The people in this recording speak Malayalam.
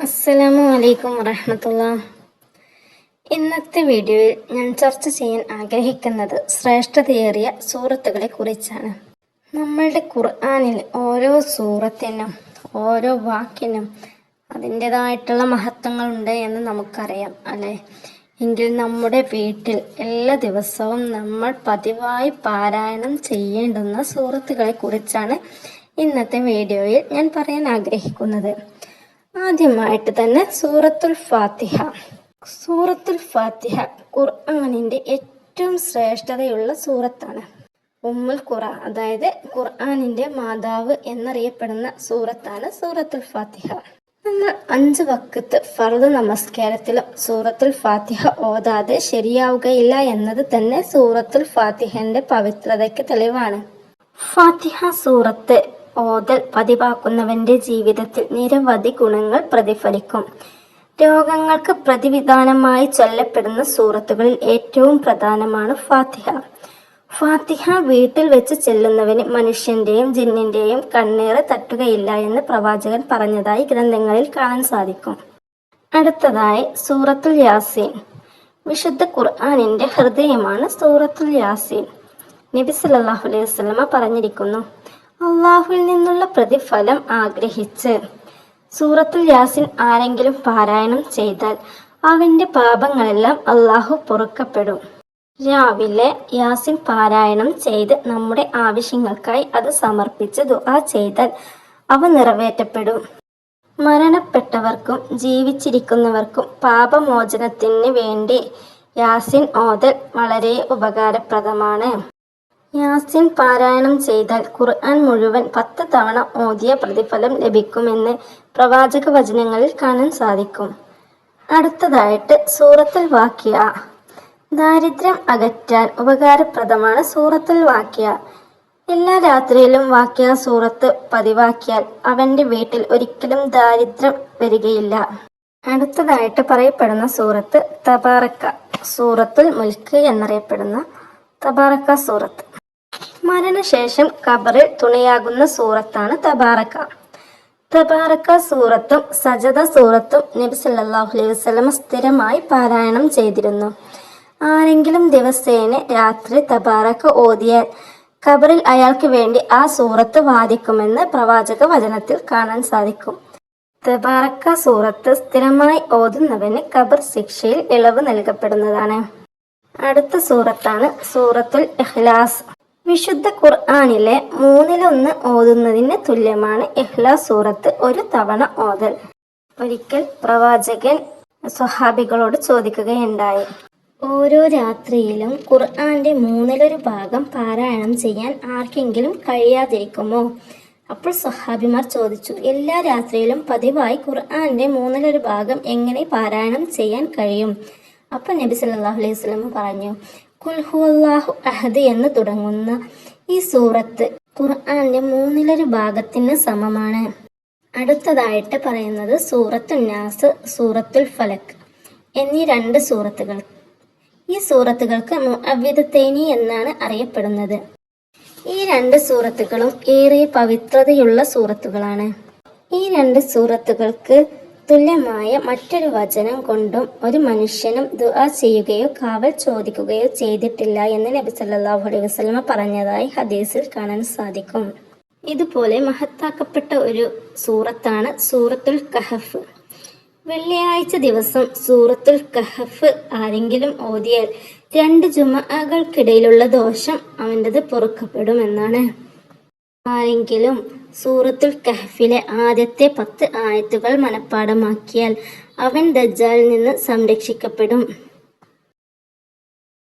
അസ്സലാമു അലൈക്കും വറഹമത്തുള്ള. ഇന്നത്തെ വീഡിയോയിൽ ഞാൻ ചർച്ച ചെയ്യാൻ ആഗ്രഹിക്കുന്നത് ശ്രേഷ്ഠതയേറിയ സൂറത്തുകളെ കുറിച്ചാണ് നമ്മളുടെ ഖുർആാനിൽ ഓരോ സൂറത്തിനും ഓരോ വാക്കിനും അതിന്റെതായിട്ടുള്ള മഹത്വങ്ങളുണ്ട് എന്ന് നമുക്കറിയാം അല്ലേ? എങ്കിൽ നമ്മുടെ വീട്ടിൽ എല്ലാ ദിവസവും നമ്മൾ പതിവായി പാരായണം ചെയ്യേണ്ടുന്ന സൂറത്തുകളെ കുറിച്ചാണ് ഇന്നത്തെ വീഡിയോയിൽ ഞാൻ പറയാൻ ആഗ്രഹിക്കുന്നത്. ആദ്യമായിട്ട് തന്നെ സൂറത്തുൽ ഫാത്തിഹ. സൂറത്തുൽ ഫാത്തിഹ ഖുർആാനിന്റെ ഏറ്റവും ശ്രേഷ്ഠതയുള്ള സൂറത്താണ്. ഉമ്മുൽ ഖുറ അതായത് ഖുർആാനിന്റെ മാതാവ് എന്നറിയപ്പെടുന്ന സൂറത്താണ് സൂറത്തുൽ ഫാത്തിഹ. നമ്മൾ അഞ്ച് വക്കത്ത് ഫർദ് നമസ്കാരത്തിലും സൂറത്തുൽ ഫാത്തിഹ ഓതാതെ ശരിയാവുകയില്ല എന്നത് തന്നെ സൂറത്തുൽ ഫാത്തിഹന്റെ പവിത്രതയ്ക്ക് തെളിവാണ്. ഫാത്തിഹ സൂറത്ത് ഓതൽ പതിവാക്കുന്നവന്റെ ജീവിതത്തിൽ നിരവധി ഗുണങ്ങൾ പ്രതിഫലിക്കും. രോഗങ്ങൾക്ക് പ്രതിവിധാനമായി ചൊല്ലപ്പെടുന്ന സൂറത്തുകളിൽ ഏറ്റവും പ്രധാനമാണ് ഫാത്തിഹ. ഫാത്തിഹ വീട്ടിൽ വെച്ച് ചെല്ലുന്നവന് മനുഷ്യന്റെയും ജിന്നിന്റെയും കണ്ണീറ് തട്ടുകയില്ല എന്ന് പ്രവാചകൻ പറഞ്ഞതായി ഗ്രന്ഥങ്ങളിൽ കാണാൻ സാധിക്കും. അടുത്തതായി സൂറത്തുൽ യാസീൻ. വിശുദ്ധ ഖുർആാനിന്റെ ഹൃദയമാണ് സൂറത്തുൽ യാസീൻ. നബി സല്ലാഹു അലൈഹി വസല്ലമ പറഞ്ഞിരിക്കുന്നു അള്ളാഹുവിൽ നിന്നുള്ള പ്രതിഫലം ആഗ്രഹിച്ച്. സൂറത്തുൽ യാസിൻ ആരെങ്കിലും പാരായണം ചെയ്താൽ അവന്റെ പാപങ്ങളെല്ലാം അള്ളാഹു പൊറുക്കപ്പെടും. രാവിലെ യാസിൻ പാരായണം ചെയ്ത് നമ്മുടെ ആവശ്യങ്ങൾക്കായി അത് സമർപ്പിച്ച് ദുആ ചെയ്താൽ അവ നിറവേറ്റപ്പെടും. മരണപ്പെട്ടവർക്കും ജീവിച്ചിരിക്കുന്നവർക്കും പാപമോചനത്തിന് വേണ്ടി യാസിൻ ഓതൽ വളരെ ഉപകാരപ്രദമാണ്. യാസിൻ പാരായണം ചെയ്താൽ ഖുർആൻ മുഴുവൻ പത്ത് തവണ ഓതിയ പ്രതിഫലം ലഭിക്കുമെന്ന് പ്രവാചക വചനങ്ങളിൽ കാണാൻ സാധിക്കും. അടുത്തതായിട്ട് സൂറത്തുൽ വാക്യ. ദാരിദ്ര്യം അകറ്റാൻ ഉപകാരപ്രദമാണ് സൂറത്തുൽ വാക്യ. എല്ലാ രാത്രിയിലും വാക്യ സൂറത്ത് പതിവാക്കിയാൽ അവന്റെ വീട്ടിൽ ഒരിക്കലും ദാരിദ്ര്യം വരികയില്ല. അടുത്തതായിട്ട് പറയപ്പെടുന്ന സൂറത്ത് തബാറക്ക. സൂറത്തുൽ മുൽക്ക് എന്നറിയപ്പെടുന്ന തബാറക്ക സൂറത്ത്. മരണശേഷം ഖബറിൽ തുണയാകുന്ന സൂറത്താണ് തബാറക്ക. തബാറക്ക സൂറത്തും സജദ സൂറത്തും നബി സല്ലല്ലാഹു അലൈഹി വസല്ലം സ്ഥിരമായി പാരായണം ചെയ്തിരുന്നു. ആരെങ്കിലും ദിവസേന രാത്രി തബാറക്ക ഓതിയാൽ ഖബറിൽ അയാൾക്ക് വേണ്ടി ആ സൂറത്ത് വാദിക്കുമെന്ന് പ്രവാചക വചനത്തിൽ കാണാൻ സാധിക്കും. തബാറക്ക സൂറത്ത് സ്ഥിരമായി ഓതുന്നവന് ഖബർ ശിക്ഷയിൽ ഇളവ് നൽകപ്പെടുന്നതാണ്. അടുത്ത സൂറത്താണ് സൂറത്തുൽ ഇഖ്ലാസ്. വിശുദ്ധ ഖുർആാനിലെ മൂന്നിലൊന്ന് ഓതുന്നതിന് തുല്യമാണ് ഇഹ്ലാസ് സൂറത്ത് ഒരു തവണ ഓതൽ. ഒരിക്കൽ പ്രവാചകൻ സ്വഹാബികളോട് ചോദിക്കുകയുണ്ടായി ഓരോ രാത്രിയിലും ഖുർആാന്റെ മൂന്നിലൊരു ഭാഗം പാരായണം ചെയ്യാൻ ആർക്കെങ്കിലും കഴിയാതിരിക്കുമോ? അപ്പോൾ സ്വഹാബിമാർ ചോദിച്ചു എല്ലാ രാത്രിയിലും പതിവായി ഖുർആാന്റെ മൂന്നിലൊരു ഭാഗം എങ്ങനെ പാരായണം ചെയ്യാൻ കഴിയും? അപ്പോൾ നബി സല്ലല്ലാഹു അലൈഹി വസല്ലം പറഞ്ഞു കുൽ ഹുവല്ലാഹു അഹദ് എന്ന് തുടങ്ങുന്ന. ഈ സൂറത്ത് ഖുർആാന്റെ മൂന്നിലൊരു ഭാഗത്തിന് സമമാണ്. അടുത്തതായിട്ട് പറയുന്നത് സൂറത്തുൽ നാസ് സൂറത്തുൽ ഫലക് എന്നീ രണ്ട് സൂറത്തുകൾ. ഈ സൂറത്തുകൾക്ക് മുഅവ്വിദത്തൈനി എന്നാണ് അറിയപ്പെടുന്നത്. ഈ രണ്ട് സൂറത്തുകളും ഏറെ പവിത്രതയുള്ള സൂറത്തുകളാണ്. ഈ രണ്ട് സൂറത്തുകൾക്ക് തുല്യമായ മറ്റൊരു വചനം കൊണ്ടും ഒരു മനുഷ്യനും ദുആ ചെയ്യുകയോ കാവൽ ചോദിക്കുകയോ ചെയ്തിട്ടില്ല എന്ന് നബി സല്ലല്ലാഹു അലൈഹി വസല്ലമ പറഞ്ഞതായി ഹദീസിൽ കാണാൻ സാധിക്കും. ഇതുപോലെ മഹത്താക്കപ്പെട്ട ഒരു സൂറത്താണ് സൂറത്തുൽ കഹഫ്. വെള്ളിയാഴ്ച ദിവസം സൂറത്തുൽ കഹഫ് ആരെങ്കിലും ഓതിയാൽ രണ്ട് ജുമകൾക്കിടയിലുള്ള ദോഷം അവന്റെത് പൊറുക്കപ്പെടുമെന്നാണ്. ആരെങ്കിലും സൂറത്തുൽ കഹഫിലെ ആദ്യത്തെ പത്ത് ആയത്തുകൾ മനഃപ്പാടമാക്കിയാൽ അവൻ ദജ്ജാലിൽ നിന്ന് സംരക്ഷിക്കപ്പെടും.